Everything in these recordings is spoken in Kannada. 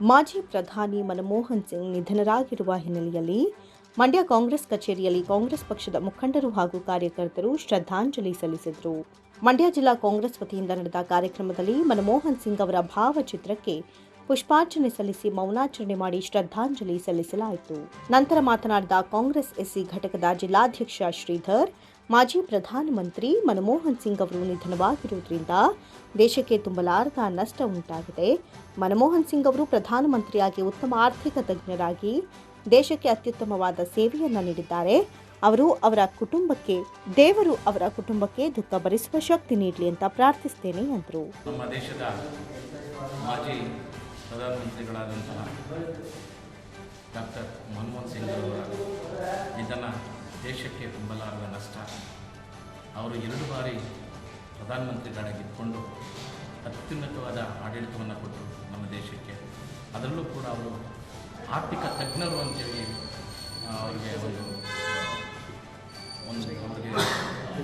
ಮಾಜಿ ಪ್ರಧಾನಿ ಮನಮೋಹನ್ ಸಿಂಗ್ ನಿಧನರಾಗಿರುವ ಹಿನ್ನೆಲೆಯಲ್ಲಿ ಮಂಡ್ಯ ಕಾಂಗ್ರೆಸ್ ಕಚೇರಿಯಲ್ಲಿ ಕಾಂಗ್ರೆಸ್ ಪಕ್ಷದ ಮುಖಂಡರು ಹಾಗೂ ಕಾರ್ಯಕರ್ತರು ಶ್ರದ್ಧಾಂಜಲಿ ಸಲ್ಲಿಸಿದರು. ಮಂಡ್ಯ ಜಿಲ್ಲಾ ಕಾಂಗ್ರೆಸ್ ವತಿಯಿಂದ ನಡೆದ ಕಾರ್ಯಕ್ರಮದಲ್ಲಿ ಮನಮೋಹನ್ ಸಿಂಗ್ ಅವರ ಭಾವಚಿತ್ರಕ್ಕೆ ಪುಷ್ಪಾರ್ಚನೆ ಸಲ್ಲಿಸಿ ಮೌನಾಚರಣೆ ಮಾಡಿ ಶ್ರದ್ಧಾಂಜಲಿ ಸಲ್ಲಿಸಲಾಯಿತು. ನಂತರ ಮಾತನಾಡಿದ ಕಾಂಗ್ರೆಸ್ ಎಸ್ಸಿ ಘಟಕದ ಜಿಲ್ಲಾಧ್ಯಕ್ಷ ಶ್ರೀಧರ್ ಮಾಜಿ ಪ್ರಧಾನಮಂತ್ರಿ ಮನಮೋಹನ್ ಸಿಂಗ್ ಅವರು ನಿಧನವಾಗಿರುವುದರಿಂದ ದೇಶಕ್ಕೆ ತುಂಬಲಾರದ ನಷ್ಟ ಉಂಟಾಗಿದೆ. ಮನಮೋಹನ್ ಸಿಂಗ್ ಅವರು ಪ್ರಧಾನಮಂತ್ರಿಯಾಗಿ ಉತ್ತಮ ಆರ್ಥಿಕ ತಜ್ಞರಾಗಿ ದೇಶಕ್ಕೆ ಅತ್ಯುತ್ತಮವಾದ ಸೇವೆಯನ್ನು ನೀಡಿದ್ದಾರೆ. ಅವರು ಅವರ ಕುಟುಂಬಕ್ಕೆ, ದೇವರು ಅವರ ಕುಟುಂಬಕ್ಕೆ ದುಃಖ ಭರಿಸುವ ಶಕ್ತಿ ನೀಡಲಿ ಅಂತ ಪ್ರಾರ್ಥಿಸ್ತೇನೆ ಎಂದರು ನಮ್ಮ ದೇಶದ ಮಾಜಿ ಪ್ರಧಾನಮಂತ್ರಿಗಳಾದಂತಹ ಡಾಕ್ಟರ್ ಮನಮೋಹನ್ ಸಿಂಗ್ ಅವರ ನಿಧನ ದೇಶಕ್ಕೆ ತುಂಬಲಾರದ ನಷ್ಟ ಅವರು ಎರಡು ಬಾರಿ ಪ್ರಧಾನಮಂತ್ರಿಗಳಾಗಿದ್ದುಕೊಂಡು ಅತ್ಯುನ್ನತವಾದ ಆಡಳಿತವನ್ನು ಕೊಟ್ಟರು ನಮ್ಮ ದೇಶಕ್ಕೆ. ಅದರಲ್ಲೂ ಕೂಡ ಅವರು ಆರ್ಥಿಕ ತಜ್ಞರು ಅಂತೇಳಿ ಅವರಿಗೆ ಒಂದು ಒಂದು, ಅವರಿಗೆ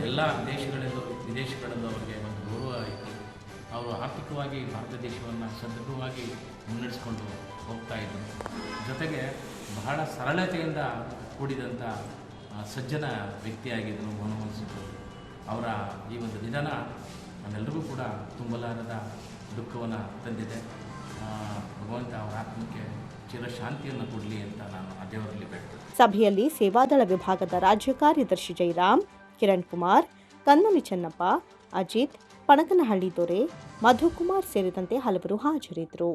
ಎಲ್ಲ ದೇಶಗಳಲ್ಲೂ, ವಿದೇಶಗಳಲ್ಲೂ ಅವರಿಗೆ ಒಂದು ಗೌರವ ಆಯಿತು ಅವರು ಆರ್ಥಿಕವಾಗಿ ಭಾರತ ದೇಶವನ್ನು ಸದೃಢವಾಗಿ ಮುನ್ನಡೆಸ್ಕೊಂಡು ಹೋಗ್ತಾ ಇದ್ದರು ಜೊತೆಗೆ ಬಹಳ ಸರಳತೆಯಿಂದ ಕೂಡಿದಂಥ ಸಜ್ಜನ ವ್ಯಕ್ತಿಯಾಗಿದ್ದರು ಮನಮೋಹನ್ ಸಿಂಗ್ ಅವರು. ಈ ಒಂದು ನಿಧನ ನಮ್ಮೆಲ್ಲರಿಗೂ ಕೂಡ ತುಂಬಲಾರದ ದುಃಖವನ್ನು ತಂದಿದೆ ಭಗವಂತ ಅವರ ಆತ್ಮಕ್ಕೆ ಚಿರಶಾಂತಿಯನ್ನು ಕೊಡಲಿ ಅಂತ ನಾನು ಆ ದೇವರಲ್ಲಿ ಸಭೆಯಲ್ಲಿ ಸೇವಾದಳ ವಿಭಾಗದ ರಾಜ್ಯ ಕಾರ್ಯದರ್ಶಿ ಜೈರಾಮ್, ಕಿರಣ್ ಕುಮಾರ್ ಕನ್ನಲಿ ಚೆನ್ನಪ್ಪ, ಅಜಿತ್ ಪಣಕನಹಳ್ಳಿ ದೊರೆ, ಮಧುಕುಮಾರ್ ಸೇರಿದಂತೆ ಹಲವರು ಹಾಜರಿದ್ದರು